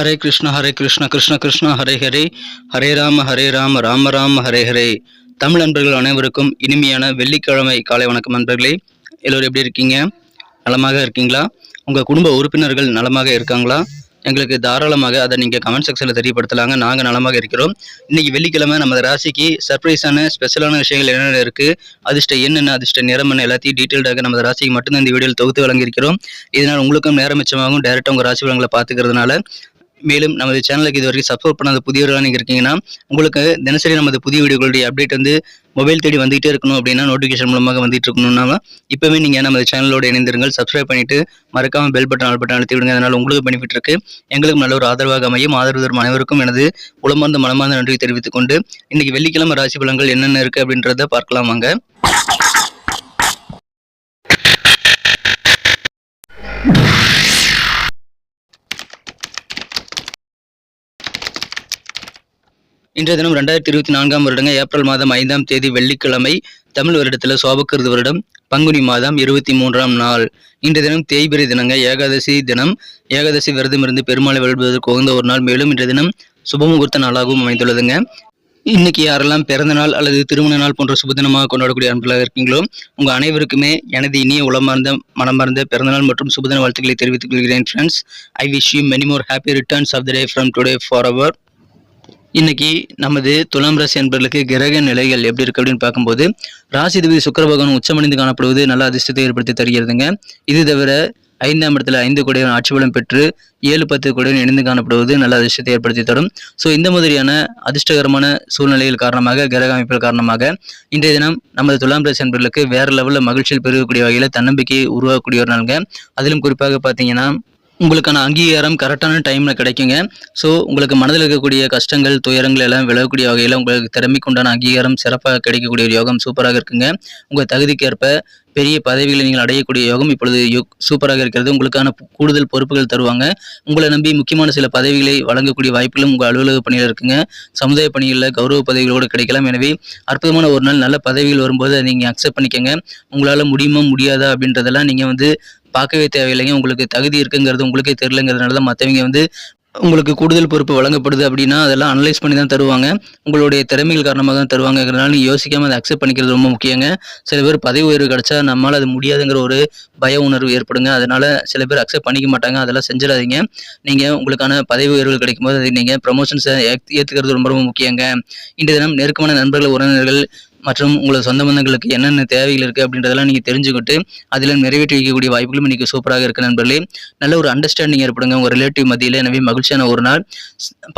ஹரே கிருஷ்ண ஹரே கிருஷ்ண கிருஷ்ண கிருஷ்ண ஹரே ஹரே. ஹரே ராம ஹரே ராம ராம ராம ஹரே ஹரே. தமிழ் நண்பர்கள் அனைவருக்கும் இனிமையான வெள்ளிக்கிழமை காலை வணக்கம் நண்பர்களே. எல்லோரும் எப்படி இருக்கீங்க? நலமாக இருக்கீங்களா? உங்கள் குடும்ப உறுப்பினர்கள் நலமாக இருக்காங்களா? எங்களுக்கு தாராளமாக அதை நீங்கள் கமெண்ட் செக்ஷனில் தெரியப்படுத்தலாங்க. நாங்கள் நலமாக இருக்கிறோம். இன்னைக்கு வெள்ளிக்கிழமை நமது ராசிக்கு சர்ப்ரைஸான ஸ்பெஷலான விஷயங்கள் என்னென்ன இருக்குது அதிர்ஷ்ட என்னென்ன அதிர்ஷ்ட நிறம் என்ன எல்லாத்தையும் டீட்டெயில்டாக நமது ராசிக்கு மட்டும்தான் இந்த வீடியோவில் தொகுத்து வழங்கியிருக்கிறோம். இதனால் உங்களுக்கும் நேரம் மிச்சமாகவும் டேரெக்டாக உங்கள் ராசி வளங்களை பார்த்துக்கிறதுனால மேலும் நமது சேனலுக்கு இது வரைக்கும் பண்ணாத புதியவர்களாக நீங்கள் இருக்கீங்கன்னா உங்களுக்கு தினசரி நமது புதிய வீடியோகளுடைய அப்டேட் வந்து மொபைல் தேடி வந்துகிட்டே இருக்கணும் அப்படின்னா நோட்டிஃபிகேஷன் மூலமாக வந்துட்டு இருக்கணும்னா இப்போவே நீங்கள் நமது சேனலோட இணைந்திருங்கள். சப்ஸ்கிரைப் பண்ணிட்டு மறக்காமல் பெல் பட்டன் ஆல் பட்டன் அழுத்தி விடுங்க. அதனால் உங்களுக்கு பெனிஃபிட் இருக்கு. எங்களுக்கு நல்ல ஒரு ஆதரவாக அமையும். ஆதரவு தரும் அனைவருக்கும் எனது உளமார்ந்த மனமார்ந்த நன்றி தெரிவித்துக் கொண்டு இன்னைக்கு வெள்ளிக்கிழமை ராசி பலன்கள் என்னென்ன இருக்கு அப்படின்றத பார்க்கலாம் வாங்க. இன்றைய தினம் ரெண்டாயிரத்தி இருபத்தி நான்காம் வருடங்க ஏப்ரல் மாதம் ஐந்தாம் தேதி வெள்ளிக்கிழமை தமிழ் வருடத்தில் சோபக்கிருது வருடம் பங்குனி மாதம் இருபத்தி மூன்றாம் நாள். இன்றைய தினம் தேய்பிரை தினங்க ஏகாதசி தினம். ஏகாதசி விரதம் இருந்து பெருமாளை வழிபடுவதற்கு உகந்த ஒரு நாள். மேலும் இன்றைய தினம் சுபமுகூர்த்த நாளாகவும் அமைந்துள்ளதுங்க. இன்னைக்கு யாரெல்லாம் பிறந்த நாள் அல்லது திருமண நாள் போன்ற சுபதினமாக கொண்டாடக்கூடிய அன்பர்களாக இருக்கீங்களோ உங்கள் அனைவருக்குமே எனது இனிய உளமார்ந்த மனமார்ந்த பிறந்தநாள் மற்றும் சுபதின வாழ்த்துக்களை தெரிவித்துக் கொள்கிறேன் friends I wish you many more happy returns of the day from today for our இன்னைக்கு நமது துலாம் ராசி என்பர்களுக்கு கிரக நிலைகள் எப்படி இருக்கு அப்படின்னு பார்க்கும்போது ராசிதிபதி சுக்கர பகவான் உச்சமடைந்து காணப்படுவது நல்ல அதிர்ஷ்டத்தை ஏற்படுத்தி தருகிறதுங்க. இது தவிர ஐந்தாம் இடத்துல ஐந்து கோடியுடன் ஆட்சி பலம் பெற்று ஏழு பத்து கோடியுடன் இணைந்து காணப்படுவது நல்ல அதிர்ஷ்டத்தை ஏற்படுத்தி தரும். ஸோ இந்த மாதிரியான அதிர்ஷ்டகரமான சூழ்நிலைகள் காரணமாக கிரக அமைப்புகள் காரணமாக இன்றைய தினம் நமது துலாம் ராசி என்பர்களுக்கு வேற லெவலில் மகிழ்ச்சியில் பெருகக்கூடிய வகையில் தன்னம்பிக்கை உருவாக்கக்கூடிய ஒரு நாளுங்க. அதிலும் குறிப்பாக பார்த்தீங்கன்னா உங்களுக்கான அங்கீகாரம் கரெக்டான டைமில் கிடைக்குங்க. ஸோ உங்களுக்கு மனதில் இருக்கக்கூடிய கஷ்டங்கள் துயரங்கள் எல்லாம் விலகக்கூடிய வகையில் உங்களுக்கு திறமைக்கு உண்டான அங்கீகாரம் சிறப்பாக கிடைக்கக்கூடிய ஒரு யோகம் சூப்பராக இருக்குங்க. உங்கள் தகுதிக்கேற்ப பெரிய பதவிகளை நீங்கள் அடையக்கூடிய யோகம் இப்பொழுது யோக் சூப்பராக இருக்கிறது. உங்களுக்கான கூடுதல் பொறுப்புகள் தருவாங்க. உங்களை நம்பி முக்கியமான சில பதவிகளை வழங்கக்கூடிய வாய்ப்புகளும் உங்கள் அலுவலக பணியில் இருக்குங்க. சமுதாய பணிகளில் கௌரவ பதவிகளோடு கிடைக்கலாம். எனவே அற்புதமான ஒரு நாள் நல்ல பதவிகள் வரும்போது அதை நீங்கள் அக்செப்ட் பண்ணிக்கங்க. உங்களால் முடியுமா முடியாதா அப்படின்றதெல்லாம் நீங்கள் வந்து பார்க்கவே தேவையில்லைங்க. உங்களுக்கு தகுதி இருக்குங்கிறது உங்களுக்கே தெரிலங்கிறதுனால தான் மற்றவங்க வந்து உங்களுக்கு கூடுதல் பொறுப்பு வழங்கப்படுது அப்படின்னா அதெல்லாம் அனலைஸ் பண்ணி தான் தருவாங்க. உங்களுடைய திறமைகள் காரணமாக தான் தருவாங்கிறதுனால நீங்கள் யோசிக்காமல் அதை அக்செப்ட் பண்ணிக்கிறது ரொம்ப முக்கியங்க. சில பேர் பதவி உயர்வு கிடைச்சா நம்மளால் அது முடியாதுங்கிற ஒரு பய உணர்வு ஏற்படுங்க. அதனால் சில பேர் அக்செப்ட் பண்ணிக்க மாட்டாங்க. அதெல்லாம் செஞ்சிடாதீங்க. நீங்கள் உங்களுக்கான பதவி உயர்வுகள் கிடைக்கும்போது அதை நீங்கள் ப்ரமோஷன்ஸை ஏற்றுக்கிறது ரொம்ப ரொம்ப முக்கியங்க. இன்றைய தினம் நெருக்கமான நண்பர்கள் உறவினர்கள் மற்றும் உங்களது சொந்த பந்தங்களுக்கு என்னென்ன தேவைகள் இருக்குது அப்படின்றதெல்லாம் நீங்கள் தெரிஞ்சுக்கிட்டு அதில் நிறைவேற்றி வைக்கக்கூடிய வாய்ப்புகளும் இன்றைக்கி சூப்பராக இருக்குது நண்பர்களே. நல்ல ஒரு அண்டர்ஸ்டாண்டிங் ஏற்படுங்க. உங்கள் ரிலேட்டிவ் மத்தியில் எனவே மகிழ்ச்சியான ஒரு நாள்.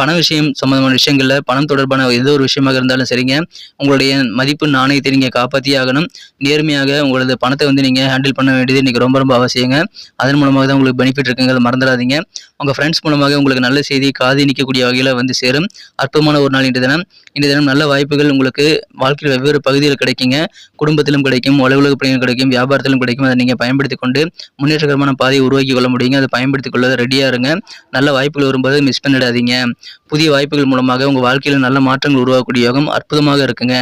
பண விஷயம் சம்மந்தமான விஷயங்களில் பணம் தொடர்பான எந்த ஒரு விஷயமாக இருந்தாலும் சரிங்க. உங்களுடைய மதிப்பு நாணயத்தை நீங்கள் காப்பாற்றியே ஆகணும். நேர்மையாக உங்களது பணத்தை வந்து நீங்கள் ஹேண்டில் பண்ண வேண்டியது இன்றைக்கி ரொம்ப ரொம்ப அவசியங்க. அதன் மூலமாக தான் உங்களுக்கு பெனிஃபிட் இருக்குங்கிறத மறந்துடாதீங்க. உங்கள் ஃப்ரெண்ட்ஸ் மூலமாக உங்களுக்கு நல்ல செய்தி காதி நிற்கக்கூடிய வகையில் வந்து சேரும். அற்புதமான ஒரு நாள் இன்று தினம். இன்று தினம் நல்ல வாய்ப்புகள் உங்களுக்கு வாழ்க்கையில் வெவ்வேறு பகுதியில் கிடைக்குங்க. குடும்பத்திலும் கிடைக்கும் அலுவலக பணிகள் கிடைக்கும் வியாபாரத்திலும் கிடைக்கும். அதை நீங்கள் பயன்படுத்தி கொண்டு முன்னேற்றகரமான பாதையை உருவாக்கி கொள்ள முடியுங்க. அதை பயன்படுத்திக் கொள்ள ரெடியாக இருங்க. நல்ல வாய்ப்புகள் வரும்போது மிஸ் பண்ணிடாதீங்க. புதிய வாய்ப்புகள் மூலமாக உங்கள் வாழ்க்கையில் நல்ல மாற்றங்கள் உருவாக்கக்கூடிய யோகம் அற்புதமாக இருக்குங்க.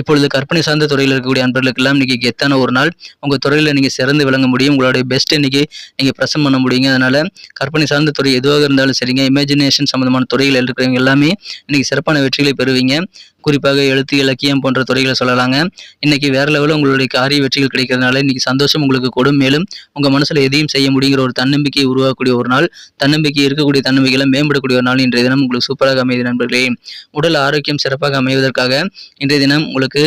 இப்பொழுது கற்பனை சார்ந்த துறையில் இருக்கக்கூடிய அன்பர்களுக்கெல்லாம் இன்னைக்கு கெத்தான ஒரு நாள். உங்கள் துறையில் நீங்கள் சிறந்து விளங்க முடியும். உங்களுடைய பெஸ்ட் இன்னைக்கு நீங்கள் ப்ரெசென்ட் பண்ண முடியுங்க. அதனால் கற்பனை சார்ந்த துறை எதுவாக இருந்தாலும் சரிங்க. இமேஜினேஷன் சம்மந்தமான துறைகள் இருக்கிறவங்க எல்லாமே இன்னைக்கு சிறப்பான வெற்றிகளை பெறுவீங்க. குறிப்பாக எழுத்து இலக்கியம் போன்ற துறைகளை சொல்லலாங்க. இன்னைக்கு வேற லெவலில் உங்களுடைய காரிய வெற்றிகள் கிடைக்கிறதுனால இன்னைக்கு சந்தோஷம் உங்களுக்கு கூடும். மேலும் உங்கள் மனசில் எதையும் செய்ய முடியுங்கிற ஒரு தன்னம்பிக்கையை உருவாக்கக்கூடிய ஒரு நாள் தன்னம்பிக்கை இருக்கக்கூடிய தன்னம்பிக்கையில மேம்படக்கூடிய ஒரு நாள் இன்றைய தினம். உங்களுக்கு சூப்பராக அமையுது நண்பர்களே. உடல் ஆரோக்கியம் சிறப்பாக அமைவதற்காக இன்றைய தினம் உங்களுக்கு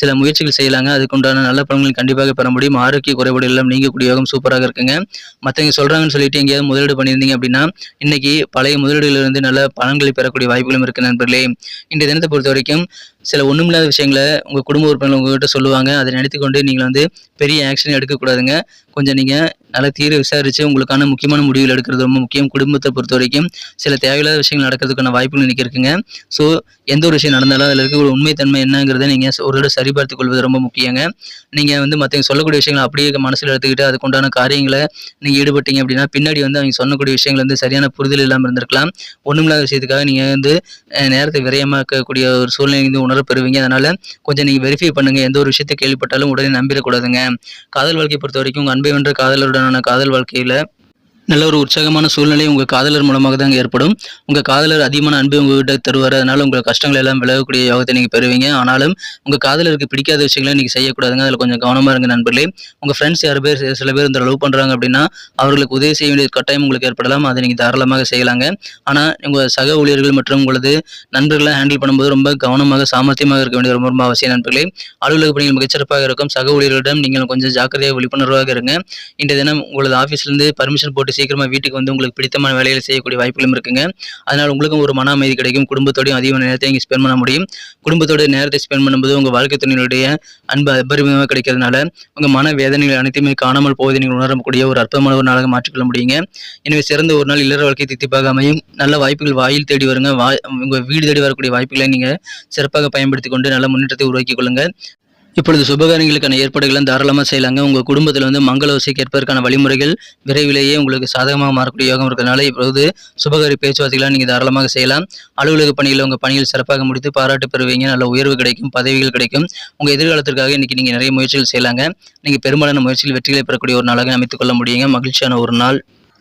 சில முயற்சிகள் செய்யலாங்க. அதுக்குண்டான நல்ல பலன்கள் கண்டிப்பாக பெற முடியும். ஆரோக்கிய குறைபாடு எல்லாம் நீங்கக்கூடிய யோகம் சூப்பராக இருக்குங்க. மற்றவங்க சொல்கிறாங்கன்னு சொல்லிட்டு எங்கேயாவது முதலீடு பண்ணியிருந்தீங்க அப்படின்னா இன்னைக்கு பழைய முதலீடுகளிலிருந்து நல்ல பலன்களை பெறக்கூடிய வாய்ப்புகளும் இருக்கு நண்பர்களே. இன்றைய தினத்தை பொறுத்த வரைக்கும் சில ஒன்றுமில்லாத விஷயங்களை உங்கள் குடும்ப உறுப்பினர்கள் உங்கள்கிட்ட சொல்லுவாங்க. அதை நினைத்துக்கொண்டு நீங்கள் வந்து பெரிய ஆக்ஷன் எடுக்கக்கூடாதுங்க. கொஞ்சம் நீங்கள் நல்லா தீர விசாரித்து உங்களுக்கான முக்கியமான முடிவுகள் எடுக்கிறது ரொம்ப முக்கியம். குடும்பத்தை பொறுத்த வரைக்கும் சில தேவையில்லாத விஷயங்கள் நடக்கிறதுக்கான வாய்ப்புகள் இன்றைக்கி இருக்குங்க ஸோ எந்த ஒரு விஷயம் நடந்தாலும் அதில் இருக்கக்கூடிய உண்மைத்தன்மை என்னங்கிறத நீங்கள் ஒரு தடவை சரிபார்த்து கொள்வது ரொம்ப முக்கியங்க. நீங்கள் வந்து மற்றவங்க சொல்லக்கூடிய விஷயங்களை அப்படியே மனசில் எடுத்துக்கிட்டு அதுக்குண்டான காரியங்களை நீங்கள் ஈடுபட்டீங்க அப்படின்னா பின்னாடி வந்து அவங்க சொல்லக்கூடிய விஷயங்கள் வந்து சரியான புரிதல் இல்லாமல் இருந்திருக்கலாம். ஒன்றுமில்லாத விஷயத்துக்காக நீங்கள் வந்து நேரத்தை விரயமாக்கக்கூடிய ஒரு சூழ்நிலை வந்து உணர பெறுவீங்க. அதனால் கொஞ்சம் நீங்கள் வெரிஃபை பண்ணுங்கள் எந்த ஒரு விஷயத்தை கேள்விப்பட்டாலும் உடனே நம்பிடக்கூடாதுங்க காதல் வாழ்க்கையை பொறுத்த வரைக்கும் உங்கள் என்ற வென்ற காதலருடனான காதல் வாழ்க்கையில நல்ல ஒரு உற்சாகமான சூழ்நிலை உங்கள் காதலர் மூலமாக தாங்க ஏற்படும். உங்கள் காதலர் அதிகமான அன்பை உங்ககிட்ட தருவார். அதனால் உங்கள் கஷ்டங்கள் எல்லாம் விலகக்கூடிய யோகத்தை நீங்கள் பெறுவீங்க. ஆனாலும் உங்கள் காதலருக்கு பிடிக்காத விஷயங்களை நீங்கள் செய்யக்கூடாதுங்க. அதில் கொஞ்சம் கவனமாக இருங்க நண்பர்களே. உங்கள் ஃப்ரெண்ட்ஸ் யார் பேர் சில பேர் இந்த லவ் பண்ணுறாங்க அப்படின்னா அவர்களுக்கு உதவி செய்ய வேண்டிய கட்டாயம் உங்களுக்கு ஏற்படலாம். அதை நீங்கள் தாராளமாக செய்யலாங்க. ஆனால் உங்கள் சக ஊழியர்கள் மற்றும் உங்களது நண்பர்களை ஹேண்டில் பண்ணும்போது ரொம்ப கவனமாக சாமர்த்தியமாக இருக்க வேண்டிய ரொம்ப ரொம்ப அவசியம் நண்பர்களே. அலுவலக பணிகள் மிகச்சிறப்பாக இருக்கும். சக ஊழியர்களிடம் நீங்கள் கொஞ்சம் ஜாக்கிரதையாக விழிப்புணர்வாக இருங்க. இன்றைய தினம் உங்களது ஆஃபீஸ்லேருந்து பர்மிஷன் போட்டு சீக்கிரமாக வீட்டுக்கு வந்து உங்களுக்கு பிடித்தமான வேலைகளை செய்யக்கூடிய வாய்ப்புகளும் இருக்குங்க. அதனால் உங்களுக்கும் ஒரு மன அமைதி கிடைக்கும். குடும்பத்தோடையும் அதிக நேரத்தை இங்கே ஸ்பெண்ட் பண்ண முடியும். குடும்பத்தோட நேரத்தை ஸ்பெண்ட் பண்ணும்போது உங்கள் வாழ்க்கை துணையினுடைய அன்பு அபரிமிதமாக கிடைக்கிறதுனால உங்கள் மன வேதனைகள் அனைத்துமே காணாமல் போவதை நீங்கள் உணரக்கூடிய ஒரு அற்புதமான ஒரு நாளாக மாற்றிக்கொள்ள முடியுங்க. எனவே சிறந்த ஒரு நாள் இல்லற வாழ்க்கை தித்திப்பாக அமையும். நல்ல வாய்ப்புகள் வாயில் தேடி வருங்க. வா உங்கள் வீடு தேடி வரக்கூடிய வாய்ப்புகளை நீங்கள் சிறப்பாக பயன்படுத்தி கொண்டு நல்ல முன்னேற்றத்தை உருவாக்கிக் கொள்ளுங்கள் இப்பொழுது சுபகாரியங்களுக்கான ஏற்பாடுகளும் தாராளமாக செய்யலாங்க. உங்கள் குடும்பத்தில் வந்து மங்கள ஓசை கேட்பதற்கான வழிமுறைகள் விரைவிலேயே உங்களுக்கு சாதகமாக மாறக்கூடிய யோகம் இருக்கிறதுனால இப்பொழுது சுபகாரி பேச்சுவார்த்தைகளாக நீங்கள் தாராளமாக செய்யலாம். அலுவலக பணியில் உங்கள் பணியில் சிறப்பாக முடித்து பாராட்டு பெறுவீங்க. நல்ல உயர்வு கிடைக்கும் பதவிகள் கிடைக்கும். உங்கள் எதிர்காலத்திற்காக இன்னைக்கு நீங்கள் நிறைய முயற்சிகள் செய்யலாங்க. நீங்கள் பெரும்பாலான முயற்சியில் வெற்றிகளை பெறக்கூடிய ஒரு நாளாக அமைத்துக் கொள்ள முடியுங்க. மகிழ்ச்சியான ஒரு நாள்.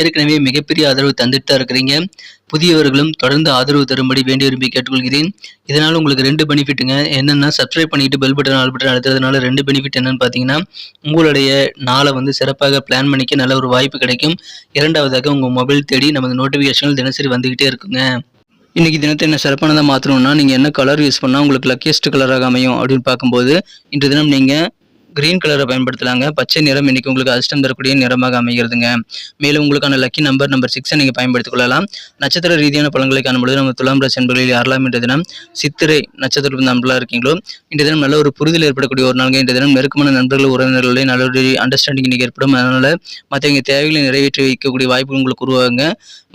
ஏற்கனவே மிகப்பெரிய ஆதரவு தந்துட்டு தான் இருக்கிறீங்க. புதியவர்களும் தொடர்ந்து ஆதரவு தரும்படி வேண்டி விரும்பி கேட்டுக்கொள்கிறேன். இதனால் உங்களுக்கு ரெண்டு பெனிஃபிட்டுங்க. என்னென்னா சப்ஸ்கிரைப் பண்ணிட்டு பெல் பட்டன் ஆல் பட்டன் அழுத்துறதுனால ரெண்டு பெனிஃபிட் என்னன்னு பார்த்தீங்கன்னா உங்களுடைய நாளை வந்து சிறப்பாக பிளான் பண்ணிக்க நல்ல ஒரு வாய்ப்பு கிடைக்கும். இரண்டாவதாக உங்கள் மொபைல் தேடி நமது நோட்டிஃபிகேஷன்கள் தினசரி வந்துக்கிட்டே இருக்குங்க. இன்றைக்கி தினத்தை என்ன சிறப்பானதாக மாற்றணும்னா நீங்கள் என்ன கலர் யூஸ் பண்ணால் உங்களுக்கு லக்கியஸ்ட் கலராக அமையும் அப்படின்னு பார்க்கும்போது இன்று தினம் நீங்கள் கிரீன் கலரை பயன்படுத்தலாங்க பச்சை நிறம் இன்னைக்கு உங்களுக்கு அதிர்ஷ்டம் தரக்கூடிய நிறமாக அமைகிறதுங்க. மேலும் உங்களுக்கான லக்கி நம்பர் நம்பர் சிக்ஸை நீங்கள் பயன்படுத்திக் கொள்ளலாம். நட்சத்திர ரீதியான பழங்களை காணும்பொழுது நம்ம துலாம் ராசி என்பர்களில் யாரெல்லாம் இன்றைய தினம் சித்திரை நட்சத்திர நண்பர்களாக இருக்கீங்களோ இன்றைய தினம் நல்ல ஒரு புரிதல் ஏற்படக்கூடிய ஒரு நாளுங்க. இன்றைய தினம் நெருக்கமான நண்பர்கள் உறவினர்களுடைய நல்ல ஒரு அண்டர்ஸ்டாண்டிங் இன்னைக்கு ஏற்படும். அதனால் மற்றவங்க தேவைகளை நிறைவேற்றி வைக்கக்கூடிய வாய்ப்பு உங்களுக்கு உருவாகுங்க.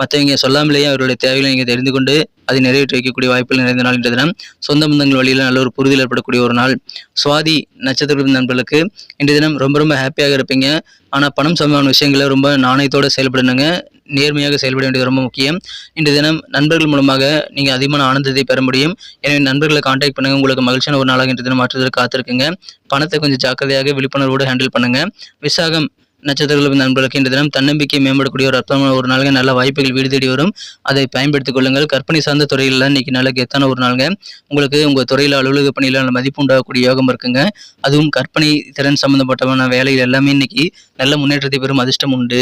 மற்றவங்க சொல்லாமலேயே அவருடைய தேவைகளை நீங்கள் தெரிந்து கொண்டு அதை நிறைவேற்றி வைக்கக்கூடிய வாய்ப்புகள் நிறைந்த நாள் என்ற தினம். சொந்த பந்தங்கள் வழியில் நல்ல ஒரு புரிதல் ஏற்படக்கூடிய ஒரு நாள். சுவாதி நட்சத்திர நண்பர்களுக்கு இன்றைய தினம் ரொம்ப ரொம்ப ஹாப்பியாக இருப்பீங்க. ஆனால் பணம் சம்பந்தமான விஷயங்களை ரொம்ப நாணயத்தோடு செயல்படணுங்க. நேர்மையாக செயல்பட வேண்டியது ரொம்ப முக்கியம். இன்றைய தினம் நண்பர்கள் மூலமாக நீங்கள் அதிகமான ஆனந்தத்தை பெற முடியும். எனவே நண்பர்களை காண்டாக்ட் பண்ணுங்கள் உங்களுக்கு மகிழ்ச்சியான ஒரு நாளாக இன்றைய தினம் மாற்றுவதற்கு காத்திருக்குங்க. பணத்தை கொஞ்சம் ஜாக்கிரதையாக விழிப்புணர்வோடு ஹேண்டில் பண்ணுங்கள் விசாகம் நட்சத்திரங்கள் நண்பர்களுக்கு இன்றைய தினம் தன்னம்பிக்கை மேம்படக்கூடிய ஒரு அற்புதமான ஒரு நாளுங்க. நல்ல வாய்ப்புகள் வீடு தேடி வரும். அதை பயன்படுத்திக் கொள்ளுங்கள். கற்பனை சார்ந்த துறையில் இன்னைக்கு நல்ல கெத்தான ஒரு நாளுங்க. உங்களுக்கு உங்கள் துறையில் அலுவலக பணியில் நல்ல மதிப்பு உண்டாகக்கூடிய யோகம் இருக்குங்க. அதுவும் கற்பனை திறன் சம்பந்தப்பட்டமான வேலைகள் எல்லாமே இன்னைக்கு நல்ல முன்னேற்றத்தை பெறும் அதிர்ஷ்டம் உண்டு.